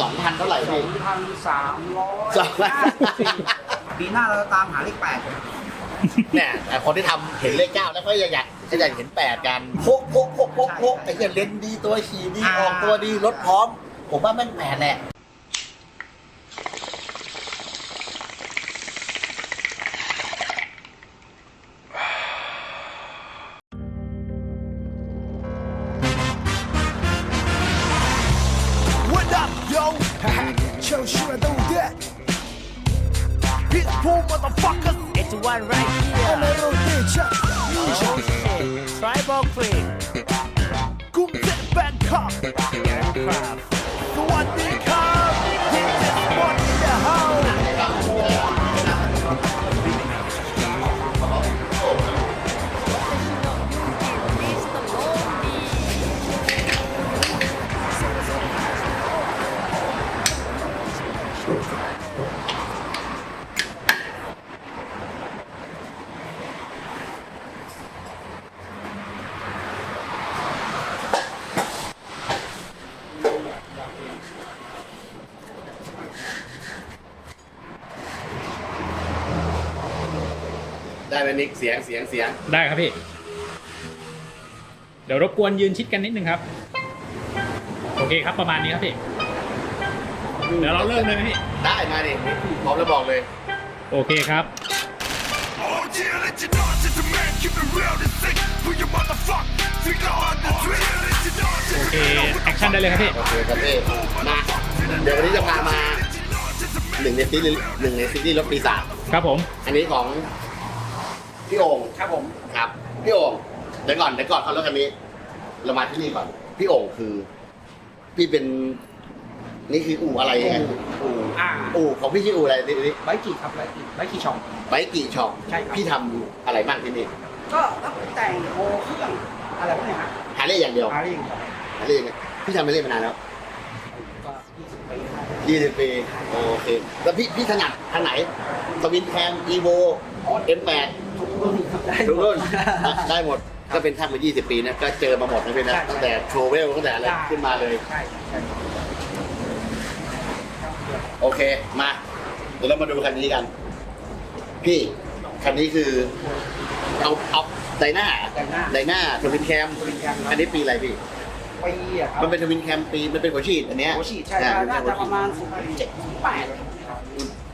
สองพันเท่าไหร่สอพี่ งพันสามร้อยสองพัน ปีหน้าเราตามหาเลขแปดกันเนี่ยแต่คนที่ทำเห็นเลขเก้าแล้วก็อยากอยากอยากเห็นแปดกันโพกโพกโพกโพกโพกไอ้เหี้ยเลนส์ดีตัวขี่ดีออกตัวดีรถพร้อม ผมว่าแม่งแปดแหละ ได้ไหมนิกเสียงเสียงเสียงได้ครับพี่ เดี๋ยวรบกวนยืนชิดกันนิดนึงครับ โอเคครับประมาณนี้ครับพี่ เดี๋ยวเราเริ่มเลยไหมพี่ ได้มาดิพร้อมแล้วบอกเลย โอเคครับ Oh yeah, let you know just a man keep it real and sick for your motherfucker. Figure on the drill, let you know โอ just เค แอคชั่นได้เลยครับพี่ โอเคครับพี่มาเดี๋ยววันนี้จะพามาหนึ่งในซีรีส์หนึ่งในซีรีส์รถปีศาจครับผม อันนี้ของ พี่โอ่งครับผมครับพี่โอ่งเดี๋ยวก่อนเดี๋ยวก่อนเขารถคันนี้เรามาที่นี่ก่อน พี่โอ่งคือ พี่เป็น นี่คืออู่อะไรไงอู่อ่าอู่ของพี่ชื่ออู่อะไรนี่นี่ไบกี่ครับไบกี่ไบกี่ช่อง ไบกี่ช็อปใช่ครับ พี่ทำอะไรบ้างที่นี่ก็รับแต่งโอเครื่องอะไรพวกเนี้ยฮะหาเล่อย่างเดียวอะไรอย่างเงี้ยหาเล่อย่างเดียวพี่ทำไปเล่นมานานแล้วก็ยี่สิบปีได้ยี่สิบปีโอเคแล้วพี่พี่ถนัดทางไหนสวินแคมอีโวเอ็มแปด ทุกรุ่นครับได้ทุกรุ่นหมดได้หมดก็เป็นท่านมา 20 ปีนะก็เจอมาหมดนะพี่นะใช่ตั้งแต่โชเวลตั้งแต่อะไรขึ้นมาเลยใช่ใช่โอเคมาเดี๋ยวเรามาดูคันนี้กัน พี่คันนี้คือเอาเอาไดหน้าแต่งหน้าไดหน้าทวินแคม Twin Cam ครับอันนี้ปีอะไรพี่ปีอะครับมันเป็นทวินแคมปีมันเป็นหัวฉีดอันเนี้ยโอชีใช่อ่น่าจะประมาณสิบเจ็ดสิบแปด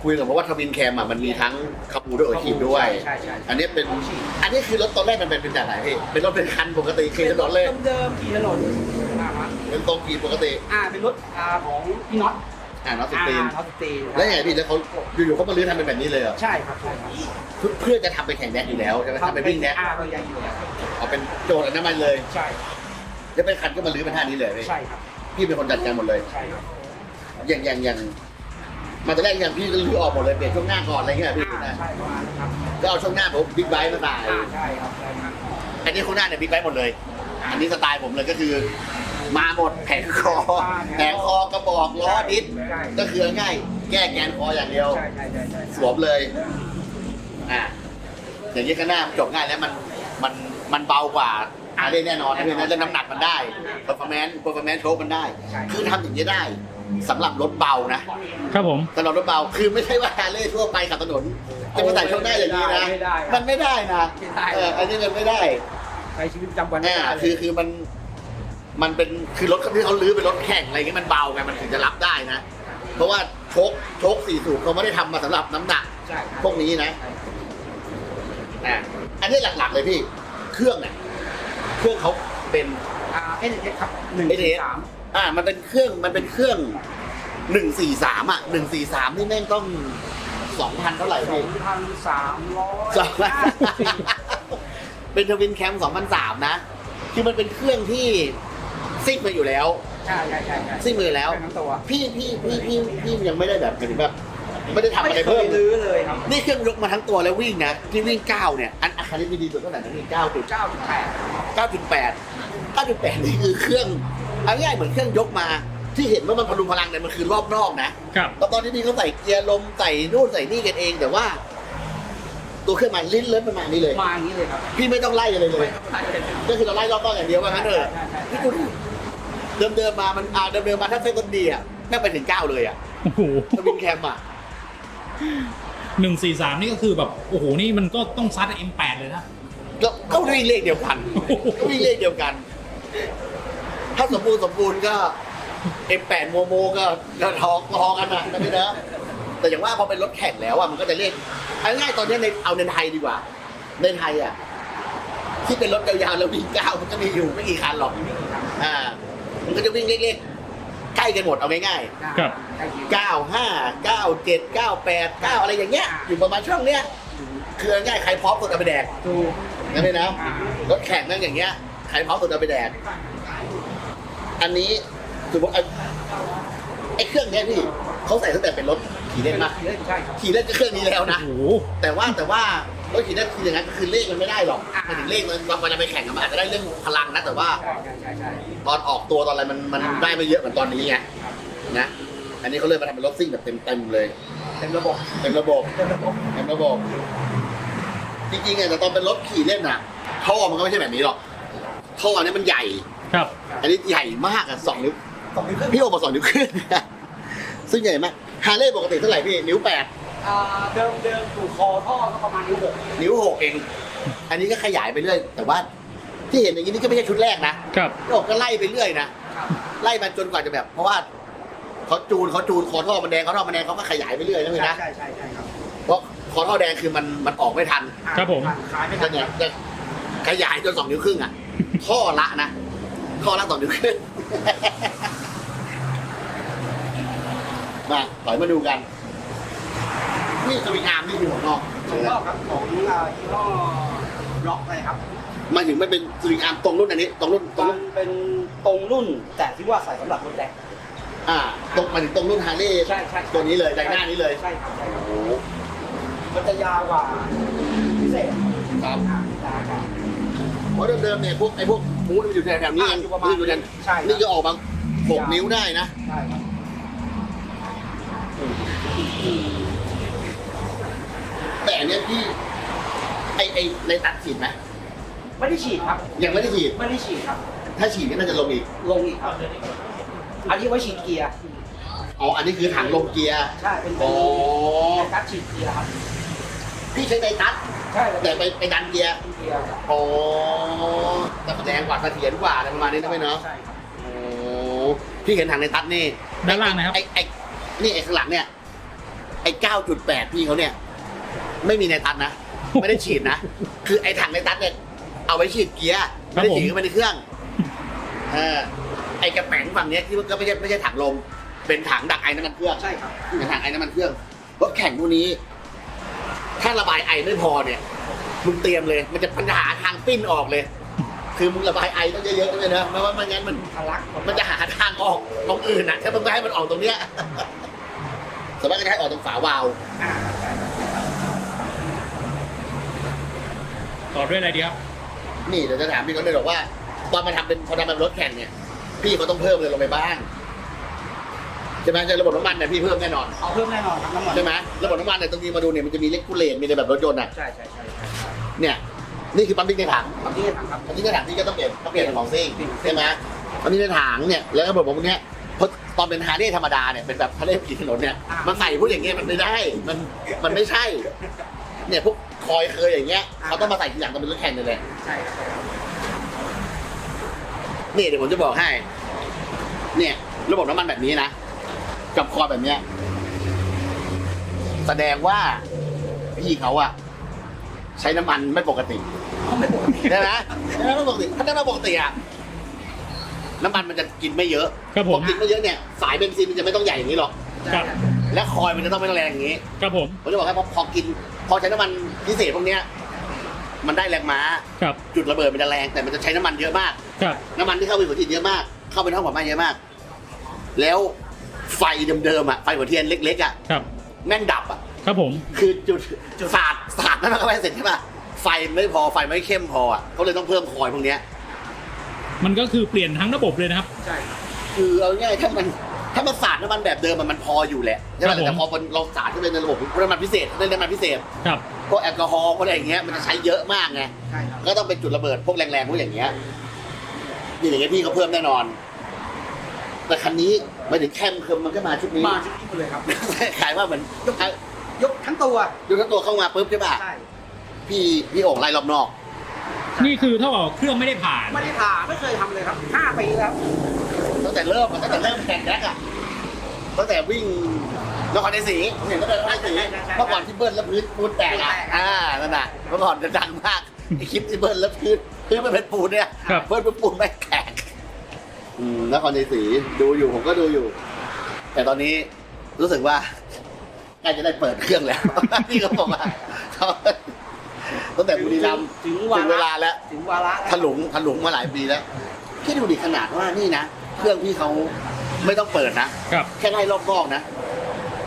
คุยกับผมว่าทวินแคมอะมันมีทั้งขับอูด้วยหัวฉีดด้วย ใช่ใช่อันนี้เป็น อันนี้คือรถตอนแรกมันเป็นเป็นแบบไหนพี่เป็นรถเป็นคันปกติขี่ถนนเลยเดิมๆขี่ถนนอ่าฮะเป็นตรงขี่ปกติอ่าเป็นรถอ่าของพี่น็อตอ่าน้องสอ่าตรีนน็อตสตรีนแล้วไงพี่แล้วเขาอยู่ๆเขามาลื้อทำเป็นแบบนี้เลยเหรอใช่ครับใช่ครับเพื่อเพื่อจะทำไปแข่งแดกอยู่แล้วใช่ไหมทำไปวิ่งแดกอ่าเรายังอยู่แล้วเอาเป็นโจทย์อันนั้นมาเลยใช่แล้วเป็นคันก็มาลื้อเป็นท่านี้เลยพี่ใช่ครับพี่เป็นคนจัดการหมดเลยใช่ครับอย่างอย่างอย่าง มาตอนแรกอย่างพี่ก็ลื้อออกหมดเลยเปลี่ยนช่วงหน้าก่อนอะไรเงี้ยพี่นะใช่ประมาณนั้นครับก็เอาช่วงหน้าผมบิ๊กไบค์มาใส่อ่าใช่ครับใช่ครับอันนี้ข้างหน้าเนี่ยบิ๊กไบค์หมดเลย อันนี้สไตล์ผมเลยก็คือ มาหมดแผงคอ แผงคอกระบอกล้อดิสก็คือง่ายแก้แกนคออย่างเดียว ใช่ใช่ใช่ใช่สวมเลย อ่าอย่างนี้ข้างหน้าจบง่ายแล้วมันมันมันเบากว่าอาเล่นแน่นอนนะพี่นะแล้วน้ำหนักมันได้ performance performance โชมันได้ คือทำอย่างนี้ได้ สำหรับรถเบานะครับผมสำหรับรถเบาคือไม่ใช่ว่าฮาร์เลย์ทั่วไปขับถนนจะมาใส่ช่วงหน้าอย่างนี้นะไม่ได้มันไม่ได้นะไม่ได้ เอออันนี้มันไม่ได้ใช้ชีวิตประจำวันไม่อ่าได้เลยคือคือมันมันเป็นคือรถที่เขาลื้อเป็นรถแข่งอะไรเงี้ยมันเบาไงมันถึงจะรับได้นะ เพราะว่าโชคโชคสี่สูบเขาไม่ได้ทำมาสำหรับน้ำหนัก ใช่ครับพวกนี้นะอะอันนี้หลักๆเลยพี่ เครื่องเนี่ยเครื่องเขาเป็น อ่าเอสเอสครับหนึ่งเอสสี่สาม อ่า มันเป็นเครื่องมันเป็นเครื่องหนึ่งสี่สามอะหนึ่งสี่สามนี่แม่งต้องสองพันเท่าไหร่สอพี่งพันสามร้อยสองพันห้าสิบสี่เป็นทวินแคมสองพันสามนะ คือมันเป็นเครื่องที่ซิ่งมาอยู่แล้ว ใช่ใช่ใช่ใช่ซิ่งมาอยู่แล้ว ทั้งตัวพี่พี่พี่พี่พี่ยังไม่ได้แบบหมายถึงแบบ ไม่ได้ทำอะไรไม่เคเพิ่ยมลื้อเลยครับนี่เครื่องยกมาทั้งตัวแล้ววิ่งนะ ที่วิ่งเก้าเนี่ย อันอาคารนี้ดีสุดเท่าไหร่นะพี่เก้าจุดเก้าจุดแปด9.8 9.8นี่คือเครื่อง เอาง่ายๆเหมือนเครื่องยกมา ที่เห็นว่ามันพลุงพลังเนี่ยมันคือรอบนอกนะครับ แล้วตอนที่พี่เขาใส่เกียร์ลมใส่นู่นใส่นี่กันเอง แต่ว่า ตัวเครื่องมันลิ้นเลิ้นประมาณนี้เลย มาอย่างนี้เลยครับพี่ไม่ต้องไล่อะไรเลยไม่ต้องไล่เลยก็คือเราไล่รอบนอกอย่างเดียวว่างั้นเถอะใช่ใช่ใช่พี่ดูดิเดิมเดิมๆมามันอ่าเดิมเดิมๆมาถ้าเส้นต้นดีอะแไม่ไปถึงเก้าเลยอะโอ้โหทวินแคมอะหนึ่งสี่สามนี่ก็คือแบบ โอ้โห นี่มันก็ต้องซัดเอ็มแปดเลยนะก็ก็วิ่งเลขเดียวกันก็วิ่งเลขเดียวกัน ถ้าสมบูรณ์สมบูรณ์ก็เอ็มแปดโมโมก็ก็ทองทองกันนะนะพี่นะแต่อย่างว่าพอเป็นรถแข่งแล้วอะมันก็จะเลขเอาง่ายๆตอนนี้ในเอาในไทยดีกว่า ในไทยอะที่เป็นรถยาวๆแล้ววิ่งเก้ามันจะมีอยู่ไม่กี่คันหรอกอ่า มันก็จะวิ่งเลขๆใกล้กันหมดเอาง่ายๆ ครับใกล้เคียงเก้าห้าเก้าเจ็ดเก้าแปดเก้าอะไรอย่างเงี้ย อยู่ประมาณช่วงเนี้ยคือเอาง่ายๆใครพร้อมกดเอาไปแดกถูกนะพี่นะอ่ารถแข่งนั่นอย่างเงี้ยใครพร้อมกดเอาไปแดก อันนี้สมมติไอ้ไอ้เครื่องเนี้ยพี่เขาใส่ตั้งแต่เป็นรถขี่เล่นมาเล่นใช่ครับขี่เล่นก็เครื่องนี้แล้วนะ โอ้โหแต่ว่าแต่ว่ารถขี่เล่นคืออย่างนั้นก็คือเลขมันไม่ได้หรอกหมายถึงเลขมันเราจะไปแข่งกันมันอาจจะได้เรื่องพลังนะแต่ว่าใช่ใช่ใช่ใช่ตอนออกตัวตอนอะไรมันมันได้ไม่เยอะเหมือนตอนนี้ไงนะอันนี้เขาเลยมาทำเป็นรถซิ่งแบบเต็มๆเลย เต็มระบบเต็มระบบเต็มระบบเต็มระบบจริงๆอะแต่ตอนเป็นรถขี่เล่นน่ะท่อมันก็ไม่ใช่แบบนี้หรอกท่ออันนี้มันใหญ่ ครับอันนี้ใหญ่มากอะสองนิ้วสองนิ้วครึ่งพี่โอบอกสองนิ้วครึ่งซึ่งใหญ่มากฮาร์เลย์ปกติเท่าไหร่พี่นิ้วแปดอ่าเดิมเดิมถูกคอท่อก็ประมาณนิ้วหกนิ้วหกเอง อันนี้ก็ขยายไปเรื่อย แต่ว่าที่เห็นอย่างนี้นี่ก็ไม่ใช่ชุดแรกนะครับพี่โอก็ไล่ไปเรื่อยนะครับไล่มันจนกว่าจะแบบ เพราะว่าเขาจูนเขาจูนคอท่อมันแดงคอท่อมันแดงเขาก็ขยายไปเรื่อยนะพี่ใช่นะใช่ใช่ใช่ครับเพราะคอท่อแดงคือมันมันออกไม่ทันครับผมขายไม่ก็ทันเนี่ยจะขยายจนสองนิ้วครึ่งอะท่อละนะ ท่อละสองนิ้วครึ่งมาถอยมาดูกัน นี่สวิงอาร์มนี่คือหัวนอกของรอบครับของอ่ายี่ห้อล็อกเลยครับมาถึงมันเป็นสวิงอาร์มตรงรุ่นอันนี้ ตรงรุ่นตรงมัรุ่นนเป็นตรงรุ่นแต่ที่ว่าใส่สำหรับรถแดงอ่า ตรงมาถึงตรงรุ่นฮาร์เลย์ใช่ใช่ตัวนี้เลยไดหน้านี้เลย ใช่ครับใช่ครับ โอ้โหมันจะยาวกว่าพิเศษครับ อ่ายาวกว่า เพราะเดิมๆเนี่ยพวกไอ้พวกมูดมันอยู่แถวๆนี้เองอ่าอยู่ประมาณนี่อยู่แถวใช่ครับ นี่ก็ออกมาหกนิ้วได้นะใช่ครับแต่อันเนี้ยพี่ไอไอในตัดฉีดไหมไม่ได้ฉีดครับ ยังไม่ได้ฉีด ไม่ได้ฉีดครับ ถ้าฉีดก็น่าจะลงอีกลงอีกครับ อันนี้ไว้ฉีดเกียร์ อ๋ออันนี้คือถังลงเกียร์ใช่ เป็นอ๋อเป็นการฉีดเกียร์ครับ พี่ใช้ในตัด ใช่แต่ไปไปดันเกียร์เกียร์ครับอ๋อแต่แรงกว่าเสถียรกว่าอะไรประมาณนี้นะพี่เนาะใช่ครับโอ้พี่เห็นถังในตัดนี่ด้านล่างนะครับ ไอไอนี่ไอข้างหลังเนี่ยไอเก้าจุดแปดพี่เขาเนี่ย ไม่มีในตัดนะไม่ได้ฉีดนะคือไอถังในตัดเนี่ยเอาไว้ฉีดเกียร์ไม่ได้ฉีดเข้าไปในเครื่องเออไอกระแป๋งฝั่งเนี้ยที่มันก็ไม่ใช่ไม่ใช่ถังลม เป็นถังดักไอ้น้ำมันเครื่อง ใช่ครับ เป็นถังไอ้น้ำมันเครื่องรถแข่งพวกนี้ ถ้าระบายไอไม่พอเนี่ยมึงเตรียมเลย มันจะปัญหาทางปิ้นออกเลย คือมึงระบายไอต้องเยอะๆด้วยนะไม่ว่าไม่งั้นมันทะลักมันจะหาทางออกตรงอื่นอะถ้ามึงไม่ให้มันออกตรงเนี้ยสามารถจะให้ออกตรงฝาวาล์วอ่าใช่ครับต่อด้วยอะไรดีครับ นี่เดี๋ยวจะถามพี่เขาเลยบอกว่า ตอนมาทำเป็นพอทำเป็นรถแข่งเนี่ย พี่เขาต้องเพิ่มเลยลงไปบ้าง ใช่ไหมใช่ระบบน้ำมันเนี่ยพี่เพิ่มแน่นอนเอาเพิ่มแน่นอนครับน้ำมันใช่ไหมระบบน้ำมันเนี่ยตรงนี้มาดูเนี่ยมันจะมีเลกกูเลนมีในแบบรถยนต์อะใช่ใช่ใช่ใช่เนี่ยนี่คือปั๊มติ๊กในถังปั๊มที่ถังครับ ปั๊มติ๊กในถังที่ก็ต้องเปลี่ยนต้องเปลี่ยนของซิ่งใช่ไหมปั๊มติ๊กในถังเนี่ยแล้วระบบพวกเนี้ยเพราะตอนเป็นฮาร์เลย์ธรรมดาเนี่ยเป็นแบบฮาร์เลย์ขี่ถนนเนี่ยมันใส่พวกอย่างเงี้ยมันไม่ได้มันมันไม่ใช่ เนี่ยพวกคอยเคยอย่างเงี้ยเขาต้องมาใส่ทีหลังตอนเป็นรถแข่งเลยแหละใช่ครับนี่เดี๋ยวผมจะบอกให้ เนี่ย ระบบน้ำมันแบบนี้นะ กับคอแบบเนี้ย แสดงว่าพี่เขาอะใช้น้ำมันไม่ปกติเขาไม่ปกติใช่ไหมใช่ไหมไม่ปกติถ้าน้ำมันปกติอะน้ำมันมันจะกินไม่เยอะครับผมพอกินไม่เยอะเนี่ยสายเบนซินมันจะไม่ต้องใหญ่อย่างนี้หรอกครับและคอยมันจะต้องไม่ต้องแรงอย่างนี้ ครับผม ผมจะบอกให้พอพอกิน พอใช้น้ำมันพิเศษพวกเนี้ย มันได้แรงม้า ครับ จุดระเบิดมันจะแรงแต่มันจะใช้น้ำมันเยอะมาก ครับ น้ำมันที่เข้าไปหัวเทียนเยอะมาก เข้าไปในห้องหัวไหม้เยอะมาก แล้ว ไฟเดิมๆอะไฟหัวเทียนเล็กๆอะครับ แม่งดับอะ ครับผม คือจุดจุดสาดสาดนั่นเข้าไปเสร็จใช่ป่ะไฟไม่พอไฟไม่เข้มพออะเขาเลยต้องเพิ่มคอยพวกเนี้ยมันก็คือเปลี่ยนทั้งระบบเลยนะครับ ใช่ครับคือเอาง่ายๆถ้ามันถ้ามันสาดน้ำมันแบบเดิมอะมันพออยู่แหละใช่ป่ะครับผม แต่พอมันเราสาดขึ้นไปในระบบน้ำมันพิเศษเป็นน้ำมันพิเศษครับ พวกแอลกอฮอล์พวกอะไรอย่างเงี้ยมันจะใช้เยอะมากไงใช่ครับก็ต้องเป็นจุดระเบิดพวกแรงๆพวกอย่างเงี้ยนี่อย่างเงี้ยพี่เขาเพิ่มแน่นอน แต่คันนี้ไม่ถึงแคมเคิมมันก็มาชุดนี้ มาชุดนี้หมดเลยครับ ขายว่าเหมือนยกยกทั้งตัว ยกทั้งตัวเข้ามาปุ๊บใช่ป่ะใช่ พี่พี่โอ่งไล่รอบนอก นี่คือเท่ากับเครื่องไม่ได้ผ่าน ไม่ได้ผ่าไม่เคยทำเลยครับห้าปีแล้ว ตั้งแต่เริ่มตั้งแต่เริ่มแข่งแดกอะตั้งแต่วิ่งนครชัยศรีผมเห็นตั้งแต่นครชัยศรีเมื่อก่อนที่เบิ้ลแล้วพื้นปูนแตกอะ อ่านั่นน่ะเมื่อก่อนจะดังมากไอคลิปที่เบิ้ลแล้วพื้นพื้นมันเป็นปูนเนี่ยครับ เบิ้ลเป็นปูนไม่แข็ง อืมนครชัยศรีดูอยู่ผมก็ดูอยู่ แต่ตอนนี้รู้สึกว่าใกล้จะได้เปิดเครื่องแล้ว พี่ก็บอกว่าเขาตั้งแต่บุรีรัมย์ถึงถึวางเวระลาแล้วถึงวาระถลุงถลุงมาหลายปีแล้วพี่ดูดิขนาดว่านี่นะเครื่องพี่เขาไม่ต้องเปิดนะครับ แค่ไล่รอบนอกนะ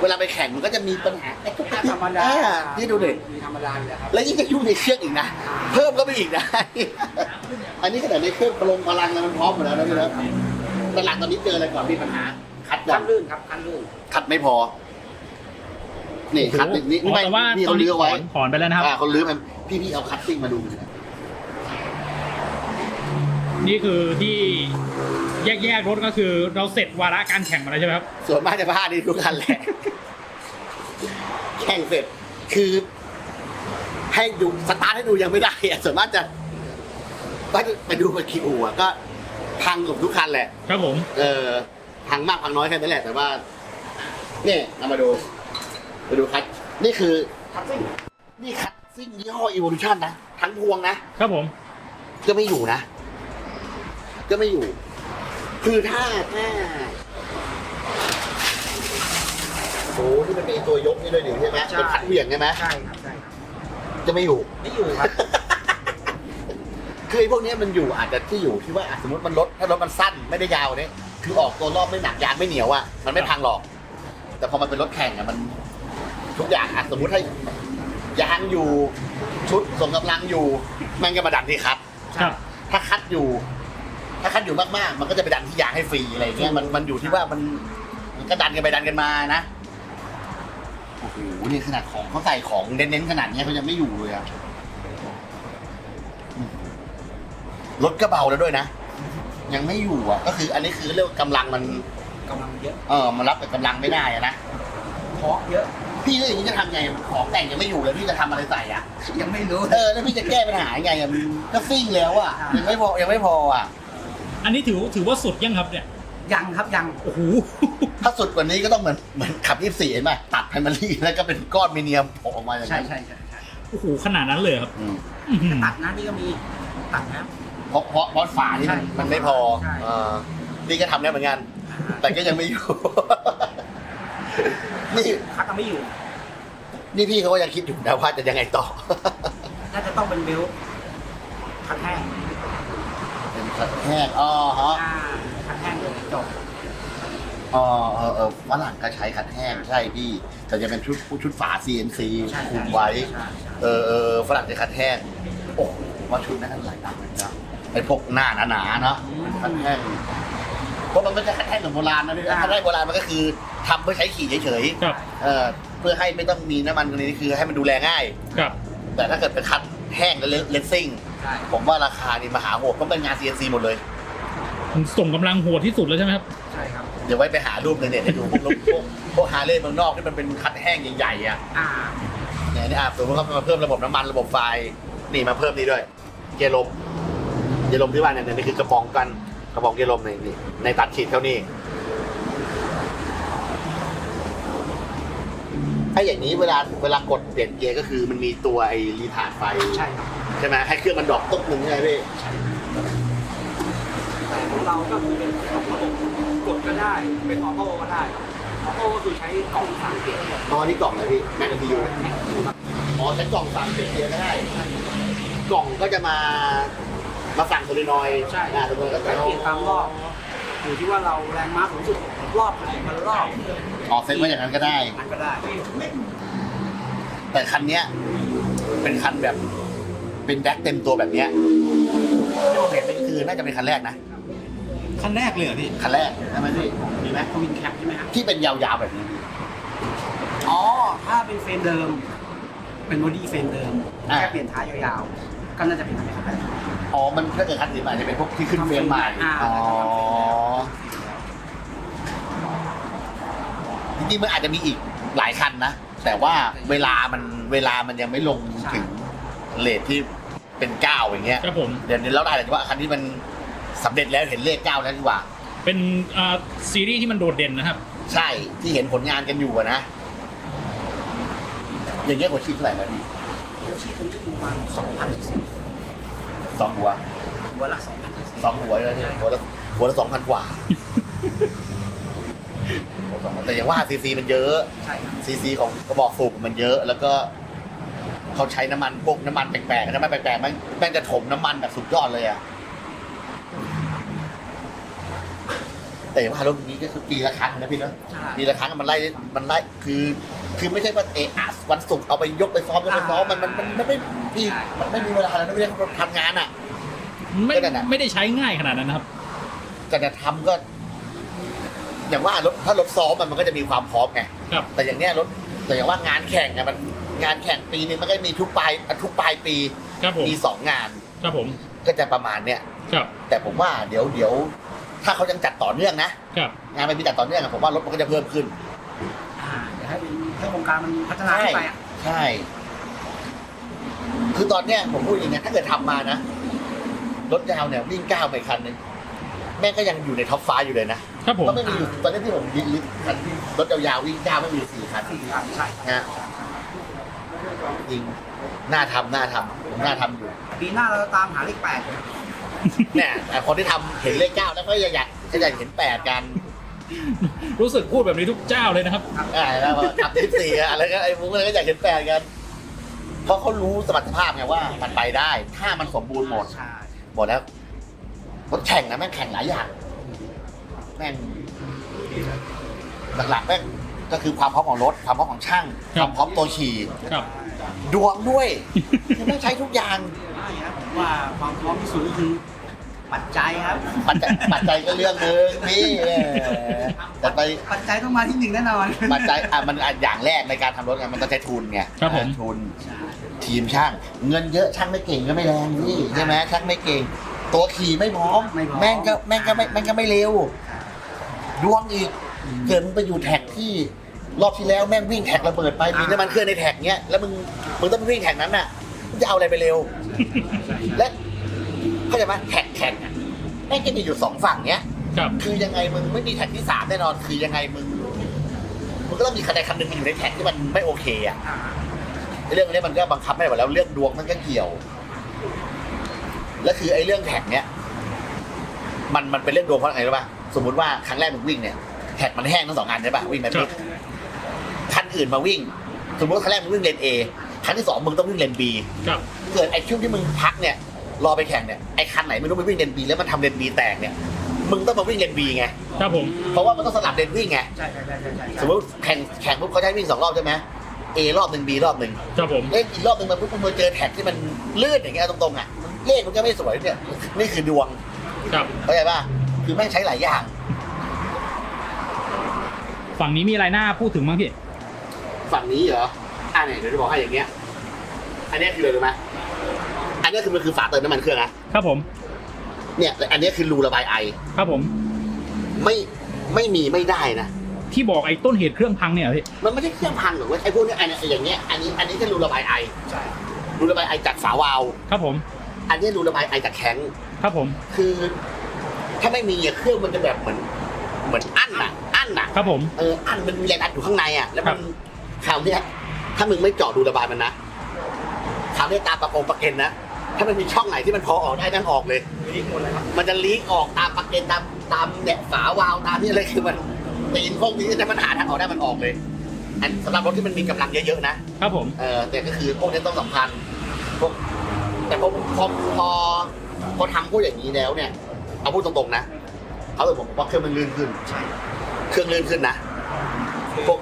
เวลาไปแข่งมันก็จะมีปัญหาไอ้ทุกธรรมดาอ่พี่ดูดิมีธรรมดาอยู่แล้วครับแล้วยิ่งจะยุ่งในเครื่องอีกนะ เพิ่มก็ไปอีกนะ อันนี้ขนาดในเครื่องพลงพลังแล้วมันพร้อมหมดแล้วนะพี่นะแต่หลังตอนนี้เจออะไรก่อนมีปัญหา คัดก่อคันนลื่นครับคันลื่นคัดไม่พอ นี่คัดนี่นี่อ๋อไม่แต่ว่าพี่ตอเขานนี้เลื้อถไว้อนถอนไปแล้วนะครับอ่าเขาเลื้อมันพี่พี่เอาคัตติ้งมาดูนี่ คือที่แยกแยกรถก็คือเราเสร็จวาระการแข่งมาแล้วใช่ไหมครับ ส่วนมากจะพลาดนี่ทุกคันแหละ แข่งเสร็จคือ ให้ดูสตาร์ทให้ดูยังไม่ได้อะส่วนมากจะไปไปดูกับคิวอะก็พังกับทุกคันแหละ ครับผม เออพังมากพังน้อยแค่นั้นแหละแต่ว่าเนี่ยเอามาดูมาดูคัดนี่คือคันซิ่งนี่คัดซิ่งยี่ห้อ Evolution นะ ทั้งพวงนะครับผม ก็ไม่อยู่นะ ก็ไม่อยู่ คือถ้าถ้าโอ้โหที่มันเป็นตัวยกนี่ด้วยนี่ใช่ไหมเป็นขัดเหวี่ยงใช่ไหมใช่ครับใช่ครับจะไม่อยู่ ไม่อยู่ครับ คือไอ้พวกเนี้ยมันอยู่อาจจะที่อยู่ที่ว่าอะสมมติมันรถถ้ารถมันสั้นไม่ได้ยาวเนี่ยคือออกตัวรอบไม่หนักยางไม่เหนียวอะมันไม่พังหรอก แต่พอมันเป็นรถแข่งอะมัน ทุกอย่างอะสมมติถ้ายางอยู่ชุดส่งกำลังอยู่ มันก็มาดันที่คัดครับ ถ้าคัดอยู่ ถ้าคัดอยู่มากๆ มันก็จะไปดันที่ยางให้ฟรีอะไรเงี้ยมันมันอยู่ที่ว่ามันมันก็ดันกันไปดันกันมานะโอ้โหนี่ขนาดของเขาใส่ของเน้นๆขนาดเนี้ยเขายังไม่อยู่เลยอะอืมรถก็เบาแล้วด้วยนะ ยังไม่อยู่อะ ก็คืออันนี้คือเรียกว่ากำลังมัน กำลังเยอะเออมันรับกับกำลังไม่ได้อะนะ เพราะเยอะ พี่เรื่องอย่างนี้จะทำไงของแต่งยังไม่อยู่เลยพี่จะทำอะไรใส่อะ ยังไม่รู้ เออแล้วพี่จะแก้ปัญหายังไงอะมันก็ซิ่งแล้วอะยังไม่พอยังไม่พออะ อันนี้ถือถือว่าสุดยังครับเนี่ย ยังครับยัง โอ้โห ถ้าสุดกว่านี้ก็ต้องเหมือนเหมือนขับ 24เห็นไหมตัดไพมารีแล้วก็เป็นก้อนมีเนียมโผล่ออกมาอย่างใช่นั้นใช่ใช่ใช่โอ้โห ขนาดนั้นเลยครับอืมอื้อหือตัดนะนี่ก็มีตัดแล้วเพราะเพราะเพราะฝานี่มันใช่มันไม่พอใช่เออนี่ก็ทำได้เหมือนกัน แต่ก็ยังไม่อยู่ นี่คัดก็ไม่อยู่ นี่พี่เขาก็ยังคิดอยู่นะว่าจะยังไงต่อ น่าจะต้องเป็นเบลต์คัดแห้งเป็นขัด แห้งอ๋อฮะอ่าคัดแห้งเลยจบอ๋อเออเออฝรั่งก็ใช้ขัดแห้งใช่พี่แต่จะเป็นชุดชุดฝา CNC ใช่คุมไว้ ใช่ใช่เออเออฝรั่งจะขัดแห้งโอ้โหว่าชุดนั้นหลายตังค์เลยนะไอ้พวกหน้าหนาๆเนาะขัดแห้งเพราะมันไม่ใช่ขัดแห้งแบบโบราณนะพี่ขัดแห้งโบราณมันก็คือทำเพื่อใช้ขี่เฉยครับ ๆเออเพื่อให้ไม่ต้องมีน้ำมันตรงนี้คือให้มันดูแลง่าย ครับ แต่ถ้าเกิดเป็นคัดแห้งและเลสซิ่งใช่ ผมว่าราคานี่มหาโหดเพราะเป็นงาน CNC หมดเลยมันส่งกำลังโหดที่สุดแล้วใช่ไหมครับ ใช่ครับ เดี๋ยวไว้ไปหารูปในเน็ตให้ดูพวกรถพวกพวกฮาร์เลย์เมืองนอกที่มันเป็นคัดแห้งใหญ่ๆอะอ่าเนี่ยนี่อะสมมติเขามาเพิ่มระบบน้ำมันระบบไฟนี่มาเพิ่มนี่ด้วย เกียร์ลมเกียร์ลมที่ว่าเนี่ยนี่คือกระป๋องกันกระป๋องเกียร์ลมในนี่ในตัดฉีดเท่านี้ถ้าอย่างนี้เวลาเวลากดเปลี่ยนเกียร์ก็คือมันมีตัวไอ้รีทาร์ดไฟใช่ครับ ใช่ไหมให้เครื่องมันดรอปตุ๊บหนึ่งใช่ไหมพี่แต่ของเราก็คือเป็นของระบบกดก็ได้ เป็นออโต้ก็ได้ออโต้ก็คือใช้กล่องสามเกียร์อ๋อนี่กล่องอะไรพี่แมกกาซียูอ๋อใช้กล่องสามเปลี่ยนเกียร์ก็ได้ กล่องก็จะมามาสั่งโซลินอยด์ใช่อ่าโซลินอยด์ก็ใช้จะเกียร์ตามรอบอยู่ที่ว่าเราแรงม้าสูงสุดรอบไหนมันรอบอ๋อเซ็ตไว้อย่างนั้นก็ได้มันก็ได้ แต่คันเนี้ยเป็นคันแบบ เป็นแบ็คเต็มตัวแบบเนี้ยที่ผมเห็นนี่คือน่าจะเป็นคันแรกนะ ขั้นแรกเลยเหรอพี่คันแรกใช่ไหมพี่มีไหมทวินแคปใช่ไหมครับที่เป็นยาวๆแบบนี้ อ๋อ ถ้าเป็นเฟรมเดิม เป็นบอดี้เฟรมเดิม อ่า แค่เปลี่ยนท้ายยาวๆ ก็น่าจะเป็นอะไรครับอ๋อ มันถ้าเกิดคันสีใหม่จะเป็นพวกที่ขึ้นเฟรมใหม่ อ่า อ๋อริงๆมันอาจจะมีอีกหลายคันนะ แต่ว่าเวลามันเวลามันยังไม่ลงถึงเลทที่ เป็นเก้าอย่างเงี้ยครับผม เดี๋ยวนี้เราได้แต่ว่าคันที่มันสำเร็จแล้วเห็นเลขเก้าแล้วดีกว่า เป็นอ่าซีรีส์ที่มันโดดเด่นนะครับ ใช่ที่เห็นผลงานกันอยู่อะนะ อย่างเงี้ยหัวชีพเท่าไหร่นะพี่หัวฉีดตรงนี้ประมาณสองพันสี่สองหัวหัวละสองพันสี่สองหัวเลยหัวละหัวละสองพันกว่าหัว2,000แต่อย่างว่าซีซีมันเยอะ ใช่ครับ ซีซีของกระบอกสูบมันเยอะ แล้วก็ เขาใช้น้ำมันพวกน้ำมันแปลกๆน้ำมันแปลกๆมันแม่งจะถมน้ำมันแบบสุดยอดเลยอะแต่อย่างว่ารถนี้ก็คือปีละครั้งนะพี่เนาะใช่ ปีละครั้งมันไล่มันไล่คือ คือไม่ใช่ว่าเอะอะวันศุกร์เอาไปยกไปซ้อมยกไปซ้อมมันมันมันมันไม่พี่มันไม่มีเวลาแล้วไม่ได้ทำงานอะ ไม่ก็นั่นน่ะ ไม่ได้ใช้ง่ายขนาดนั้นนะครับแต่จะทำก็ อย่างว่ารถถ้ารถซ้อมมันมันก็จะมีความพร้อมไงครับ แต่อย่างเนี้ยรถแต่อย่างว่างานแข่งอะมัน งานแข่งปีนึงมันก็มีทุกปลายทุกปลายปีครับผมมีสองงานครับผมก็จะประมาณเนี้ยครับแต่ผมว่าเดี๋ยวเดี๋ยวถ้าเขายังจัดต่อเนื่องนะครับงานมันมีจัดต่อเนื่องอะผมว่ารถมันก็จะเพิ่มขึ้น อ่าเดี๋ยวให้เป็นให้วงการมันพัฒนาขึ้นไปอะใช่ คือตอนเนี้ยผมพูดอย่างเงี้ยถ้าเกิดทำมานะ รถยาวเนี่ยวิ่งก้าวไปคันหนึงแม่งก็ยังอยู่ในท็อปฟ้าอยู่เลยนะครับผมก็ไม่มีอยู่ตอนนี้ที่ผมลิลิสต์คันที่รถยาวๆวิ่งก้าวไม่มีอยู่สี่คันสี่ครับใช่ นะฮะ จริงน่าทำน่าทำผมน่าทำอยู่ปีหน้าเราจะตามหาเลขแปดเนี่ยแต่คนที่ทำเห็นเลขเก้าแล้วก็อยากก็อยากเห็นแปดกันรู้สึกพูดแบบนี้ทุกเจ้าเลยนะครับอ่าแล้วทำที่สี่อะไรก็ไอ้มุ้งอะไรก็อยากเห็นแปดกันเพราะเขารู้สมรรถภาพไงว่ามันไปได้ ถ้ามันสมบูรณ์หมดใช่หมดแล้วรถแข่งนะแม่งแข่งหลายอย่างแม่งหลักๆแม่งก็คือความพร้อมของรถ ความพร้อมของช่างครัคบวามพร้อมตัวขี่ครับ ดวงด้วยคือแม่งใช้ทุกอย่างไม่ครับผมว่าความพร้อมที่สุดก็คือปัจจัยครับ ปัจจัยปัจจัยก็เรื่องหนึ่งพี่เออแต่ไป ปัจจัยต้องมาที่หนึ่งแน่นอนปัจจัยอะมันอะอย่างแรกในการทำรถไงมันต้องใช้ทุนไงครับผมอะทุน ทีมช่าง เงินเยอะช่างไม่เก่งก็ไม่แรงนี่ใช่ไหมช่างไม่เก่ง ตัวขี่ไม่พร้อมไม่พร้อม แม่งก็แม่งก็ไม่แม่งก็ไม่เร็ว ดวงอีกเกิดมึงไปอยู่แท็กที่ รอบที่แล้วแม่งวิ่งแท็กระเบิดไปมีน้ำมันเครื่องในแท็กเนี้ยแล้วมึงมึงต้องไปวิ่งแท็กนั้นน่ะมึงจะเอาอะไรไปเร็ว และเข้าใจไหมแท็กแท็กอะแม่งจะมีอยู่สองฝั่งเนี้ย ครับ คือยังไงมึงไม่มีแท็กที่สามแน่นอน คือยังไงมึงมึงก็ต้องมีคะแนนคันหนึ่งอยู่ในแท็กที่มันไม่โอเคอะอ่าเรื่องนี้มันก็บังคับไม่ได้หมดแล้วเรื่องดวงมันก็เกี่ยว แล้วคือไอ้เรื่องแท็กเนี้ยมันมันเป็นเรื่องดวงเพราะอะไรรู้ป่ะสมมติว่าครั้งแรกมึงวิ่งเนี่ยแท็กมันแห้งทั้งสองอันใช่ป่ะวิ่งไปครัปุ๊บบคัน อื่นมาวิ่ง สมมติว่าครั้งแรกมึงวิ่งเลน A ครั้งที่สองมึงต้องวิ่งเลน B ครับเกิดไอ้ช่วงที่มึงพักเนี่ยรอไปแข่งเนี่ยไอ้คันไหนไม่รู้มันวิ่งเลน B แล้วมันทำเลน B แตกเนี่ยมึงต้องมาวิ่งเลน B ไงครับผมเพราะว่ามันต้องสลับเลนวิ่งไงใช่ใช่ใช่ใช่ใช่สมมติแข่งแข่งปุ๊บเขาใช้วิ่งสองรอบใช่ไหม A รอบหนึ่ง B รอบหนึ่งครับผมเล่นอีกรอบหนึ่งมาปุ๊บมึงเจอแท็กที่มันลื่นอย่างเงี้ยตรงๆอะเลขมันก็ไม่สวยเนี่ยนี่คือดวงครับเข้าใจป่ะคือแม่งใช้หลายอย่าง ฝั่งนี้มีอะไรน่าพูดถึงบ้างพี่ ฝั่งนี้เหรออ่าเนี่ยเดี๋ยวจะบอกให้อย่างเงี้ย อันเนี้ยคือเลยรู้ไหมอันเนี้ยคือมันคือฝาเติมน้ำมันเครื่องนะครับผม เนี่ยและอันเนี้ยคือรูระบายไอ ครับผม ไม่ไม่มีไม่ได้นะ ที่บอกไอ้ต้นเหตุเครื่องพังเนี่ยเหรอพี่ มันไม่ใช่เครื่องพังหรอกเว้ยไอ้พวกเนี้ยอันเนี้ยอย่างเงี้ยอันนี้อันนี้คือรูระบายไอใช่รูระบายไอจากฝาวาล์วครับผม อันนี้รูระบายไอจากแข้งครับผม คือ ถ้าไม่มีอะเครื่องมันจะแบบเหมือน เหมือนอั้นอะอั้นอะครับผม เอออั้นมันมีแรงอัดอยู่ข้างในอะแล้วมัน ครับคราวเนี้ยถ้ามึงไม่เจาะดูระบายมันนะคราวเนี้ยตามประกงประเก็นนะถ้ามันมีช่องไหนที่มันพอออกได้นั่นออกเลยลีกหมดเลยครับมันจะลีกออกตามประเก็นตามตามเนี่ยฝาวาล์วตามนี่อะไรคือมันตีนพวกนี้ถ้ามันหาทางออกได้มันออกเลย อันสำหรับรถที่มันมีกำลังเยอะๆนะ ครับผม เออแต่ก็คือพวกนี้ต้องสำคัญพวกแต่พอพอพอพอทำพวกอย่างนี้แล้วเนี่ยเอาพูดตรงๆนะเขาเลยบอกว่าเครื่องมันลื่นขึ้น ใช่ เครื่องลื่นขึ้นนะ พวก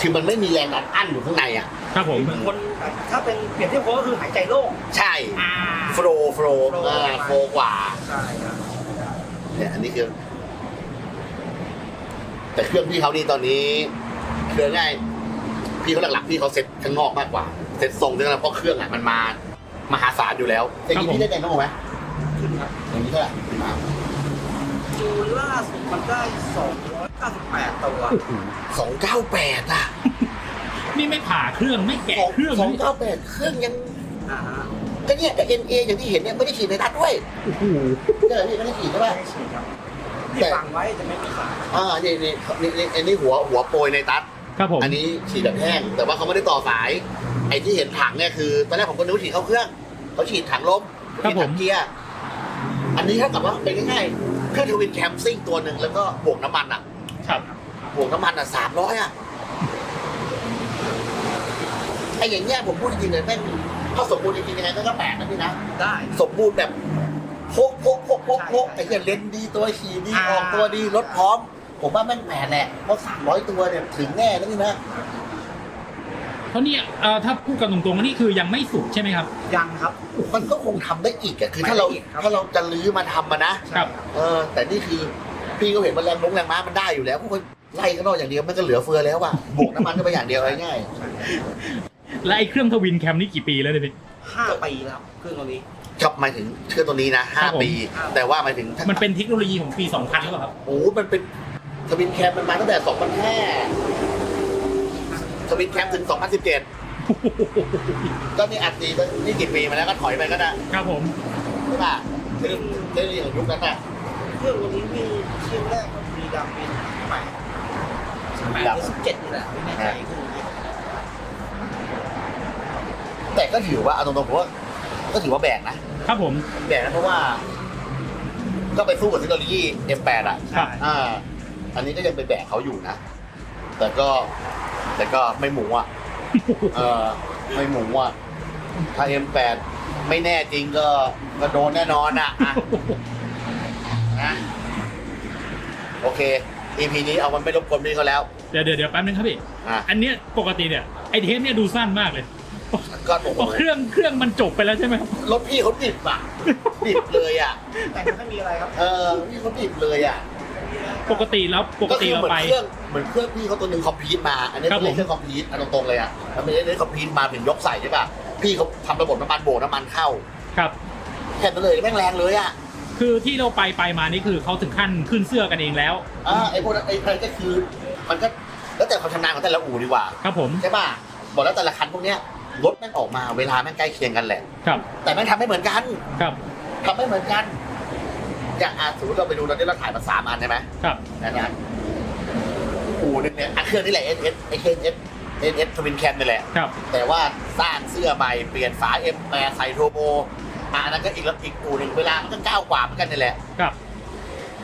คือมันไม่มีแรงดันอั้นอยู่ข้างในอะ ครับผมเหมือนคนถ้าเป็นเปรียบเทียบโค้ชก็คือหายใจโล่งใช่อ่า โฟลว์โฟลว์ flow อ่าโฟลว์กว่า ใช่ครับเนี่ยอันนี้คือ แต่เครื่องพี่เขานี่ตอนนี้ เครื่องง่าย พี่เขาหลักๆพี่เขาเซ็ตข้างนอกมากกว่า เซ็ตทรงด้วยนะเพราะเครื่องอะมันมา มหาศาลอยู่แล้วอย่างนี้พี่ได้แรงน้องไหมขึ้นครับอย่างนี้เท่าไหร่มาดูล่าสุดมันได้สองร้อย 98 ตัว สองเก้าแปดอะนี่ไม่ผ่าเครื่องไม่แกะเครื่องสองเลยเก้าแปดเครื่องยังอ่าฮะก็เนี่ยกับเอ็นเออย่างที่เห็นเนี่ยไม่ได้ฉีดในนัดด้วยโอ้โหเจอพี่ไม่ได้ฉีดใช่ไม่ป่ะได้ฉีดครับที่แต่ฟังไว้จะไม่มีสายอ่านี่นี่นี่นี่อันนี้หัวหัวโปรยในตัดครับผมอันนี้ฉีดแบบแห้ง แต่ว่าเขาไม่ได้ต่อสาย ไอ้ที่เห็นถังเนี่ยคือตอนแรกผมก็นึกว่าฉีดเข้าเครื่องเขาฉีดถังลมฉีดถังเกียร์อันนี้เท่ากับว่าเป็นง่ายๆเครื่องทวินแคมซิ่งตัวหนึ่งแล้วก็บวกน้ำมันอะ ครับ บวกน้ำมันอะสามร้อยอะไอ้อย่างเงี้ยผมพูดจริงๆเลยแม่งถ้าสมบูรณ์จริงๆยังไงก็แปลกนะพี่นะ ได้ สมบูรณ์แบบโพกโพกโพกโพกโพกไอ้เหี้ยเลนส์ดีตัวขี่ดีอ่า ออกตัวดีรถพร้อม ผมว่าแม่งแปดแหละเพราะสามร้อยตัวเนี่ยถึงแน่นะนี่นะ เพราะเนี่ยเอ่อถ้าพูดกันตรงๆนี่คือยังไม่สุดใช่ไหมครับ ยังครับ มันก็คงทำได้อีกอะคือถ้าเราไปได้อีกครับ ถ้าเราจะลื้อมาทำมานะ ครับ เออแต่นี่คือ พี่ก็เห็นว่าแรงลงแรงม้ามันได้อยู่แล้วพวกมันไล่ข้างนอกอย่างเดียวมันก็เหลือเฟือแล้วว่ะบวกน้ำมันก็ไปอย่างเดียวง่ายและไอ้เครื่องทวินแคมนี่กี่ปีแล้วเนี่ยพี่5ปีแล้วเครื่องตัวนี้ๆชอบหมายถึงเชื่อตัวนี้นะห้าครับผม ปี แต่ว่าหมายถึงถ้ามันเป็นเทคโนโลยีของปี 2000หรือเปล่าครับ โอ้โหมันเป็นทวินแคมมันมาตั้งแต่2005ทวินแคมถึง 2017 ก็นี่อัดดีนี่กี่ปีมาแล้วก็ถอยไปก็ได้ครับผม ใช่ป่ะเทคโนโลยีของยุคนั้นน่ะเค รื่องตัวนี้มีชิ้นแรกมีดำเป็นแปดแปดหรือสิบเจ็ดนี่แหละไม่แน่ใจคือแต่ก็ถือว่าเอาตรงๆผมว่าก็ถือว่าแบกนะครับผมแบกนะเพราะว่า ก็ไปสู้กับเทคโนโลยี M8 อะครับอ่า อันนี้ก็ยังไปแบกเขาอยู่นะ แต่ก็ แต่ก็ไม่หมูอะเออไม่หมูอะถ้า M8 ไม่แน่จริงก็ก็โดนแน่นอนอะอะ นะ โอเค EP นี้เอามันไม่รบกวนพี่เขาแล้ว เดี๋ยวเดี๋ยวเดี๋ยวแป๊บนึงครับพี่อะ อันเนี้ยปกติเนี่ยไอเทปเนี่ยดูสั้นมากเลยก็โอ้โหเพราะเครื่องเครื่องมันจบไปแล้วใช่ไหมครับ รถพี่เขาดิบอะ ดิบเลยอะ แต่ไม่มีอะไรครับ เออพี่เขาดิบเลยอะปกติแล้วปกติคือเราเหมือไปนเครื่องเหมือนเครื่องพี่เขาตัวหนึ่งคอมพิวต์มา อันนี้ครับไม่ผมใช่เครื่องคอมพิวต์อันตรงๆเลยอะมันไม่ได้คอมพิวต์มาถึงยกใส่ใช่ป่ะพี่เขาทำระบบน้ำมันโบกน้ำมันเข้า ครับ แค่นั้นเลยแม่งแรงเลยอะ คือที่เราไปไปมานี่คือเขาถึงขั้นขึ้นเสื้อกันเองแล้ว อ่าไอ้พวกนั้นไอ้ใครก็คือมันก็แล้วแต่ความชำนาญของแต่ละอู่ดีกว่าครับผมใช่ป่ะบอกแล้วแต่ละคันพวกเนี้ยรถแม่งออกมาเวลาแม่งใกล้เคียงกันแหละ ครับแต่แม่งทำไม่เหมือนกันครับทำไม่เหมือนกัน อย่างอาสมมติเราไปดูตอนนี้เราถ่ายมาสามอันใช่ไหมครับนะนะอู่นึงเนี่ยอันเครื่องนี่แหละเอสเอสไอเคเอสเอสเอสทวินแคมนี่แหละ ครับแต่ว่าสร้างเสื้อใหม่เปลี่ยนฝาเอ็มแปรใส่โทโบ อะอันนั้นก็อีกแล้วอีกอู่หนึ่งเวลามันก็ก้าวกว่าเหมือนกันนี่แหละ ครับ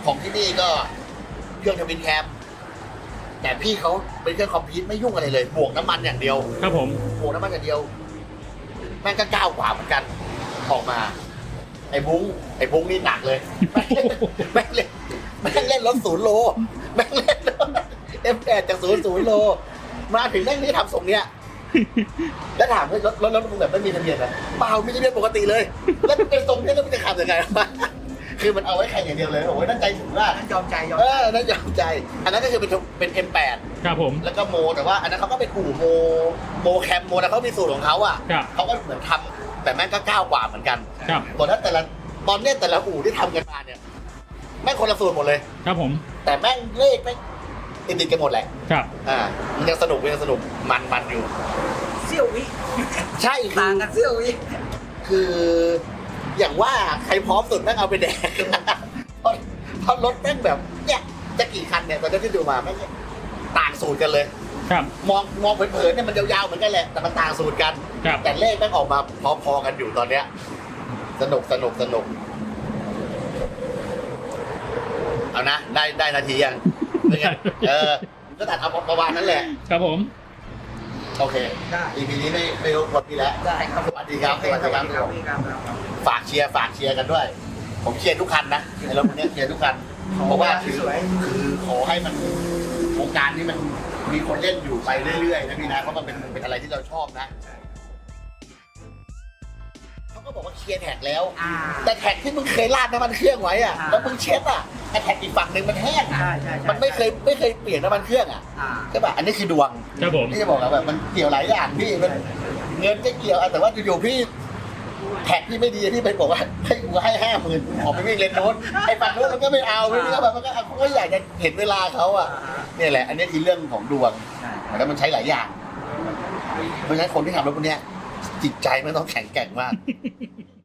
ของที่นี่ก็เครื่องทวินแคมแต่พี่เขาเป็นเครื่องคอมพิวต์ไม่ยุ่งอะไรเลยบวกน้ำมันอย่างเดียวครับผมบวกน้ำมันอย่างเดียว แม่งก็ก้าวกว่าเหมือนกัน ออกมา ไอ้บุ้งไอ้บุ้งนี่หนักเลย แม่งเล่นแม่งเล่นรถศูนย์โล แม่งเล่นเอ็มแปดจากศูนย์ศูนย์โล มาถึงแม่งนี่ทำทรงเนี้ย แล้วถามว่ารถรถรถมึงแบบไม่มีทะเบียนไหมเปล่ามีทะเบียนปกติเลย แล้วเป็นทรงเนี้ยแล้วมันจะขับยังไงวะคือมันเอาไว้แข่งอย่างเดียวเลยโอ้ยนั่นใจถึงมากนั่นยอมใจยอมเออนั่นยอมใจ อันนั้นก็คือเป็นเป็น M8 ครับผม แล้วก็โม แต่ว่าอันนั้นเขาก็เป็นอู่โมโมแคมโมแล้วเขามีสูตรของเขาอะครับเขาก็เหมือนทำแต่แม่งก็ก้าวกว่าเหมือนกันครับ บอกถ้าแต่ละตอนเนี้ยแต่ละอู่ที่ทำกันมาเนี่ยแม่งคนละสูตรหมดเลย ครับผม แต่แม่งเลขแม่ง ติดติดๆกันหมดแหละครับอ่ามันยังสนุกมันยังสนุกมันมันอยู่เซี่ยววิใช่คืต่างอกันเซี่ยววิคืออย่างว่าใครพร้อมสุดแม่งเอาไปแดก เพราะเพราะรถแม่งแบบเนี่ยจะกี่คันเนี่ยตอนนี้ที่ดูมาแม่งต่างสูตรกันเลย ครับมองมองเผินๆเนี่ยมันยาวๆเหมือนกันแหละแต่มันต่างสูตรกัน ครับแต่เลขแม่งออกมาพอๆกันอยู่ตอนเนี้ย สนุกสนุกสนุกเอานะ ได้ได้นาทียัง ไม่งั้นเออก็ตัดเอาประมาณนั้นแหละ ครับผม โอเค ได้ EP นี้ไม่ไม่รบกวนพี่แล้ว ได้ครับสวัสดีครับสวัสดีครับครับพี่ครับครับ ฝากเชียร์ฝากเชียร์กันด้วย ผมเชียร์ทุกคันนะในรถพวกเนี้ยเชียร์ทุกคันเพราะว่าคือสวย คือขอให้มันวงการนี้มันมีคนเล่นอยู่ไปเรื่อยๆนะพี่นะเพราะมันเป็นเป็นอะไรที่เราชอบนะเขา็บอกว่าเคลียร์แท็กแล้วแต่แท็กที่มึงเคยลาดน้ำมันเครื่องไว้อะแล้วมึงเช็ดอะไอแท็กอีกฝั่งหนึ่งมันแห้งอ่ใมันไม่เคยไม่เคยเปลี่ยนน้ำมันเครื่องอะอ่า ใช่ป่ะอันนี้คือดวงครับผม ที่จะบอกว่าแบบมันเกี่ยวหลายอย่างพี่มันเงินก็เกี่ยวแต่ว่าอยู่ๆพี่แท็กที่ไม่ดีพี่ไปบอกว่าให้กูให้ห้าหมื่นออไปวิ่งเล่นโน้ตไอ้ฝั่งโน้ตมันก็ไม่เอาพี่ก็แบบมันก็อะอยากจะเห็นเวลาเขาอะอ่า เนี่ยแหละ อันนี้คือเรื่องของดวงแล้วมันใช้หลายอย่าง เพราะฉะนั้นคนที่ขับรถพวกเนี้ย จิตใจไม่ต้องแข็งแกร่งมาก